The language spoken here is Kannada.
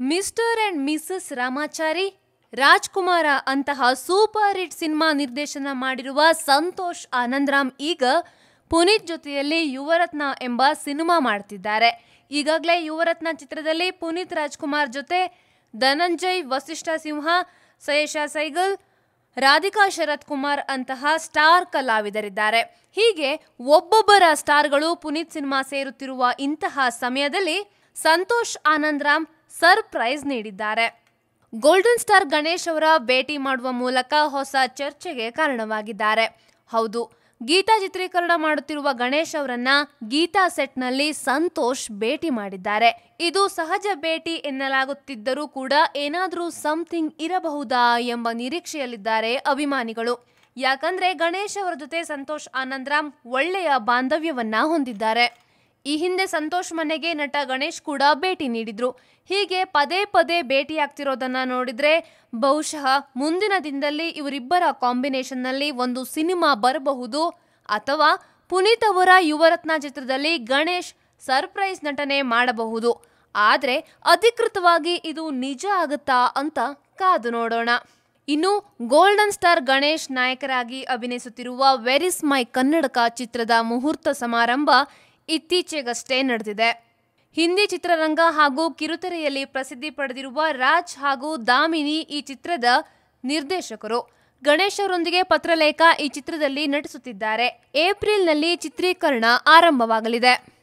Mister and missus Ramachari, Rajakumara ಅಂತಹ ಸೂಪರ್ ಹಿಟ್ ಸಿನಿಮಾ ನಿರ್ದೇಶನ ಮಾಡಿರುವ ಸಂತೋಷ್ ಆನಂದ್ರಾಮ್ ಈಗ ಪುನೀತ್ ಜೊತೆಯಲ್ಲಿ ಯುವರತ್ನ ಎಂಬ ಸಿನಿಮಾ ಮಾಡ್ತಿದ್ದಾರೆ. ಈಗಾಗಲೇ ಯುವರತ್ನ ಚಿತ್ರದಲ್ಲಿ ಪುನೀತ್ ರಾಜ್ಕುಮಾರ್ ಜೊತೆ ಧನಂಜಯ್, ವಸಿಷ್ಠ ಸಿಂಹ ಸಯೇಶ ಸೈಗಲ್, ರಾಧಿಕಾ ಶರತ್ ಕುಮಾರ್ ಅಂತಹ ಸ್ಟಾರ್ ಕಲಾವಿದರಿದ್ದಾರೆ. ಹೀಗೆ ಒಬ್ಬೊಬ್ಬರ ಸ್ಟಾರ್ಗಳು ಪುನೀತ್ ಸಿನಿಮಾ ಸೇರುತ್ತಿರುವ ಇಂತಹ ಸಮಯದಲ್ಲಿ ಸಂತೋಷ್ ಆನಂದ್ರಾಮ್ ಸರ್ಪ್ರೈಸ್ ನೀಡಿದ್ದಾರೆ. ಗೋಲ್ಡನ್ ಸ್ಟಾರ್ ಗಣೇಶ್ ಅವರ ಭೇಟಿ ಮಾಡುವ ಮೂಲಕ ಹೊಸ ಚರ್ಚೆಗೆ ಕಾರಣವಾಗಿದ್ದಾರೆ. ಹೌದು, ಗೀತಾ ಚಿತ್ರೀಕರಣ ಮಾಡುತ್ತಿರುವ ಗಣೇಶ್ ಅವರನ್ನ ಗೀತಾ ಸೆಟ್ನಲ್ಲಿ ಸಂತೋಷ್ ಭೇಟಿ ಮಾಡಿದ್ದಾರೆ. ಇದು ಸಹಜ ಭೇಟಿ ಎನ್ನಲಾಗುತ್ತಿದ್ದರೂ ಕೂಡ ಏನಾದರೂ ಸಮಥಿಂಗ್ ಇರಬಹುದಾ ಎಂಬ ನಿರೀಕ್ಷೆಯಲ್ಲಿದ್ದಾರೆ ಅಭಿಮಾನಿಗಳು. ಯಾಕಂದ್ರೆ ಗಣೇಶ್ ಅವರ ಜೊತೆ ಸಂತೋಷ್ ಆನಂದ್ರಾಮ್ ಒಳ್ಳೆಯ ಬಾಂಧವ್ಯವನ್ನ ಹೊಂದಿದ್ದಾರೆ. ಈ ಹಿಂದೆ ಸಂತೋಷ್ ಮನೆಗೆ ನಟ ಗಣೇಶ್ ಕೂಡ ಭೇಟಿ ನೀಡಿದ್ರು. ಹೀಗೆ ಪದೇ ಪದೇ ಭೇಟಿಯಾಗ್ತಿರೋದನ್ನ ನೋಡಿದ್ರೆ ಬಹುಶಃ ಮುಂದಿನ ದಿನದಲ್ಲಿ ಇವರಿಬ್ಬರ ಕಾಂಬಿನೇಷನ್ನಲ್ಲಿ ಒಂದು ಸಿನಿಮಾ ಬರಬಹುದು ಅಥವಾ ಪುನೀತ್ ಅವರ ಯುವರತ್ನ ಚಿತ್ರದಲ್ಲಿ ಗಣೇಶ್ ಸರ್ಪ್ರೈಸ್ ನಟನೆ ಮಾಡಬಹುದು. ಆದ್ರೆ ಅಧಿಕೃತವಾಗಿ ಇದು ನಿಜ ಆಗುತ್ತಾ ಅಂತ ಕಾದು ನೋಡೋಣ. ಇನ್ನು ಗೋಲ್ಡನ್ ಸ್ಟಾರ್ ಗಣೇಶ್ ನಾಯಕರಾಗಿ ಅಭಿನಯಿಸುತ್ತಿರುವ ವೆರಿಸ್ ಮೈ ಕನ್ನಡಕ ಚಿತ್ರದ ಮುಹೂರ್ತ ಸಮಾರಂಭ ಇತ್ತೀಚೆಗಷ್ಟೇ ನಡೆದಿದೆ. ಹಿಂದಿ ಚಿತ್ರರಂಗ ಹಾಗೂ ಕಿರುತೆರೆಯಲ್ಲಿ ಪ್ರಸಿದ್ಧಿ ಪಡೆದಿರುವ ರಾಜ್ ಹಾಗೂ ದಾಮಿನಿ ಈ ಚಿತ್ರದ ನಿರ್ದೇಶಕರು. ಗಣೇಶ್ ಅವರೊಂದಿಗೆ ಪತ್ರಲೇಖ ಈ ಚಿತ್ರದಲ್ಲಿ ನಟಿಸುತ್ತಿದ್ದಾರೆ. ಏಪ್ರಿಲ್ನಲ್ಲಿ ಚಿತ್ರೀಕರಣ ಆರಂಭವಾಗಲಿದೆ.